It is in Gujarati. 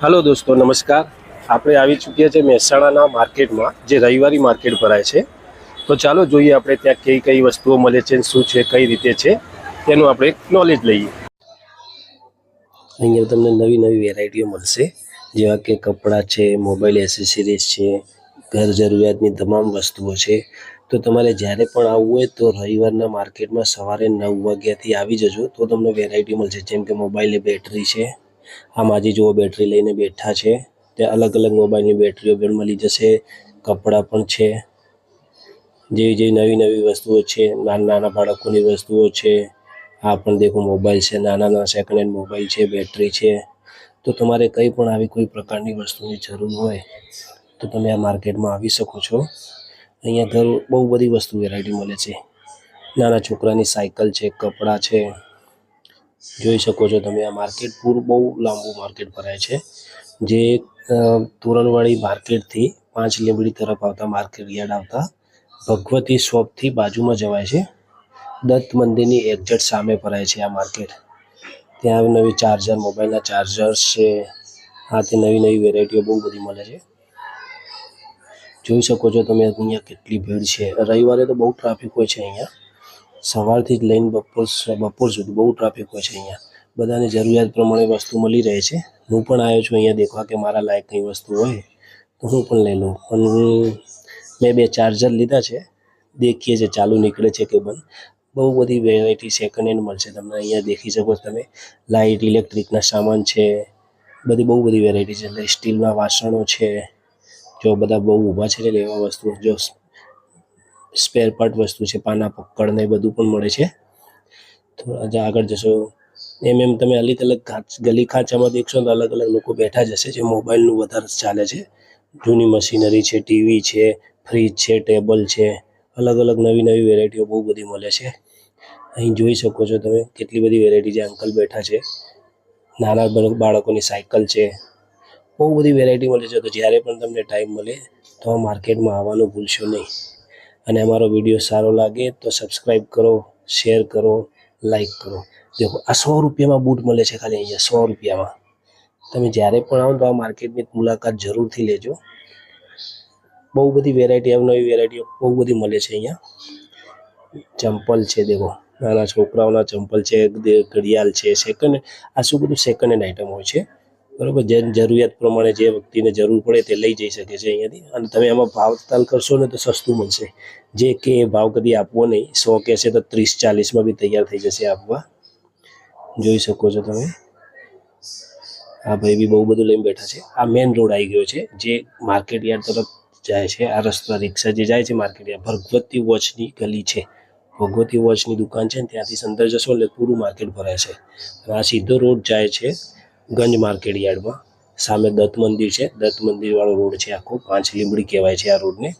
હાલો દોસ્તો, નમસ્કાર. આપણે આવી ચૂક્યા છે મહેસાણાના માર્કેટમાં, જે રવિવારી માર્કેટ ભરાય છે. તો ચાલો જોઈએ આપણે ત્યાં કઈ કઈ વસ્તુઓ મળે છે શું છે, કઈ રીતે છે, તેનું આપણે નોલેજ લઈએ. અહીંયા તમને નવી નવી વેરાયટીઓ મળશે. જેવા કે કપડાં છે મોબાઈલ એસેસરીઝ છે, ઘર જરૂરિયાતની તમામ વસ્તુઓ છે. તો તમારે જ્યારે પણ આવવું હોય તો રવિવારના માર્કેટમાં સવારે નવ વાગ્યાથી આવી જજો, તો તમને વેરાયટી મળશે. જેમ કે મોબાઈલની બેટરી છે આ માજી જુઓ બેટરી લઈને બેઠા છે ત્યાં અલગ અલગ મોબાઈલની બેટરીઓ પણ મળી જશે, કપડાં પણ છે જેવી જેવી નવી નવી વસ્તુઓ છે, નાના નાના બાળકોની વસ્તુઓ છે, આ પણ દેખો મોબાઈલ છે, નાના નાના સેકન્ડ હેન્ડ મોબાઈલ છે બેટરી છે, તો તમારે કંઈ પણ આવી કોઈ પ્રકારની વસ્તુની જરૂર હોય, તો તમે આ માર્કેટમાં આવી શકો છો. અહીંયા ઘર બહુ બધી વસ્તુ વેરાયટી મળે છે. નાના છોકરાની સાયકલ છે, કપડાં છે જોઈ શકો છો તમે, આ માર્કેટ પૂરું બહુ લાંબુ માર્કેટ ભરાય છે. જે તોરણવાડી માર્કેટથી પાંચ લીંબડી તરફ આવતા માર્કેટ યાર્ડ આવતા ભગવતી શોપથી બાજુમાં જવાય છે. દત્ત મંદિરની એક્ઝેટ સામે ભરાય છે આ માર્કેટ. ત્યાં નવી ચાર્જર, મોબાઈલના ચાર્જર્સ છે. આ નવી નવી વેરાયટીઓ બહુ બધી મળે છે. જોઈ શકો છો તમે, અહીંયા કેટલી ભીડ છે. રવિવારે તો બહુ ટ્રાફિક હોય છે અહીંયા. સવારથી જ લઈને બપોર બપોર સુધી બહુ ટ્રાફિક હોય છે અહીંયા. બધાને જરૂરિયાત પ્રમાણે વસ્તુ મળી રહે છે. હું પણ આવ્યો છું અહીંયા દેખવા કે મારા લાયક કંઈ વસ્તુ હોય તો હું પણ લઈ લઉં. પણ હું મેં બે ચાર્જર લીધા છે. દેખીએ છે, ચાલુ નીકળે છે કે બંધ. બહુ બધી વેરાયટી સેકન્ડ હેન્ડ મળશે તમને અહીંયા દેખી શકો તમે. લાઇટ ઇલેક્ટ્રિકના સામાન છે. બધી બહુ બધી વેરાયટી છે. એટલે સ્ટીલના વાસણો છે. જો બધા બહુ ઊભા છે લેવા વસ્તુ જો સ્પેર પાર્ટ વસ્તુ છે, પાના પક્કડ ને બધું પણ મળે છે. થોડા જ આગળ જશો. એમ એમ તમે અલગ અલગ ગલી ખાંચામાં દેખશો તો અલગ અલગ લોકો બેઠા જશે જે મોબાઈલનું વધારે ચાલે છે. જૂની મશીનરી છે ટીવી છે ફ્રીજ છે ટેબલ છે, અલગ અલગ નવી નવી વેરાયટીઓ બહુ બધી મળે છે. અહીં જોઈ શકો છો તમે કેટલી બધી વેરાયટી છે અંકલ બેઠા છે. નાના બાળક- બાળકોની સાયકલ છે. બહુ બધી વેરાયટી મળે છે, તો જ્યારે પણ તમને ટાઈમ મળે તો આ માર્કેટમાં આવવાનું ભૂલશો નહીં. અને અમારો વીડિયો સારો લાગે તો સબસ્ક્રાઈબ કરો શેર કરો લાઈક કરો. દેખો, આ સો રૂપિયામાં બૂટ મળે છે ખાલી અહીંયા, સો રૂપિયામાં. તમે જ્યારે પણ આવો તો આ માર્કેટની મુલાકાત જરૂરથી લેજો. બહુ બધી વેરાયટી નવી વેરાયટીઓ બહુ બધી મળે છે અહીંયા. ચંપલ છે, દેખો, નાના છોકરાઓના ચંપલ છે ઘડિયાળ છે સેકન્ડ આ શું બધું સેકન્ડ હેન્ડ આઇટમ હોય છે. બરોબર? જે જરૂરિયાત પ્રમાણે જે વ્યક્તિને જરૂર પડે તે લઈ જઈ શકે છે અહીંયાથી. અને તમે એમાં ભાવ તાલ કરશો ને તો સસ્તું મળશે. જે કે ભાવ કદી આપવો નહીં. સો કહેશે તો ત્રીસ ચાલીસમાં બી તૈયાર થઈ જશે આપવા. જોઈ શકો છો તમે. આ ભાઈ બી બહુ બધું લઈને બેઠા છે. આ મેઇન રોડ આવી ગયો છે. જે માર્કેટ યાર્ડ તરફ જાય છે. આ રસ્તા રિક્ષા જે જાય છે માર્કેટ યાર્ડ. ભગવતી વોચની ગલી છે. ભગવતી વોચની દુકાન છે ને ત્યાંથી અંદર જશો એટલે પૂરું માર્કેટ ભરાય છે. આ સીધો રોડ જાય છે. ગંજ માર્કેટ યાર્ડમાં. સામે દત્ત મંદિર છે. દત્ત મંદિરવાળો રોડ છે આખો. પાંચ લીમડી કહેવાય છે આ રોડને.